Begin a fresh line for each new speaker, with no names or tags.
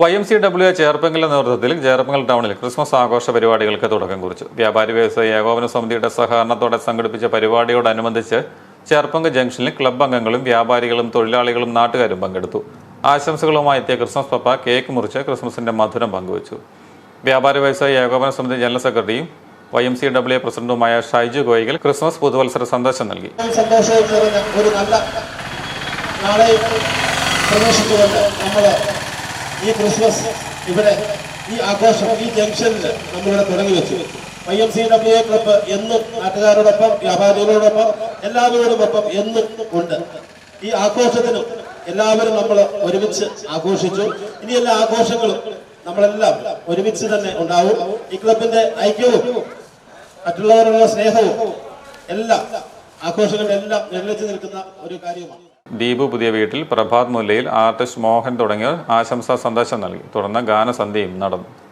Y M C W ചേർപ്പങ്കലിന്റെ നേതൃത്വത്തിൽ ചേർപ്പങ്കൽ ടൗണിൽ ക്രിസ്മസ് ആഘോഷ പരിപാടികൾക്ക് തുടക്കം കുറിച്ചു. വ്യാപാരി വ്യവസായ ഏകോപന സമിതിയുടെ സഹകരണത്തോടെ സംഘടിപ്പിച്ച പരിപാടിയോടനുബന്ധിച്ച് ചേർപ്പങ്ക ജംഗ്ഷനിൽ ക്ലബ് അംഗങ്ങളും വ്യാപാരികളും തൊഴിലാളികളും നാട്ടുകാരും പങ്കെടുത്തു. ആശംസകളുമായി എത്തിയ ക്രിസ്മസ് പപ്പ കേക്ക് മുറിച്ച് ക്രിസ്മസിന്റെ മധുരം പങ്കുവച്ചു. വ്യാപാരി വ്യവസായ ഏകോപന സമിതി ജനറൽ സെക്രട്ടറിയും വൈ എം സി ഡബ്ല്യു പ്രസിഡന്റുമായ ഷൈജു ഗോയികൾ ക്രിസ്മസ് പുതുവത്സര സന്ദേശം നൽകി.
ഒരു നല്ല നാളെ നമ്മൾ ഈ ക്രിസ്മസ് ഇവിടെ ഈ ആഘോഷം ഈ ജംഗ്ഷനിൽ നമ്മളിവിടെ തുടങ്ങി വെച്ചു. I M C W A club എന്നും നാട്ടുകാരോടൊപ്പം വ്യാപാരികളോടൊപ്പം എല്ലാവരോടൊപ്പം എന്നും ഉണ്ട്. ഈ ആഘോഷത്തിനും എല്ലാവരും നമ്മൾ ഒരുമിച്ച് ആഘോഷിച്ചു. ഇനി എല്ലാ ആഘോഷങ്ങളും നമ്മളെല്ലാം ഒരുമിച്ച് തന്നെ ഉണ്ടാവും. ഈ ക്ലബിന്റെ ഐക്യവും മറ്റുള്ളവരുള്ള സ്നേഹവും എല്ലാം ആഘോഷങ്ങളുടെ എല്ലാം നിഴലിച്ചു നിൽക്കുന്ന ഒരു കാര്യമാണ്.
ദീപു പുതിയ വീട്ടിൽ പ്രഭാത് മുല്ലയിൽ ആർട്ടിസ്റ്റ് മോഹൻ തുടങ്ങിയവർ ആശംസാ സന്ദേശം നൽകി. തുടർന്ന് ഗാനസന്ധ്യയും നടന്നു.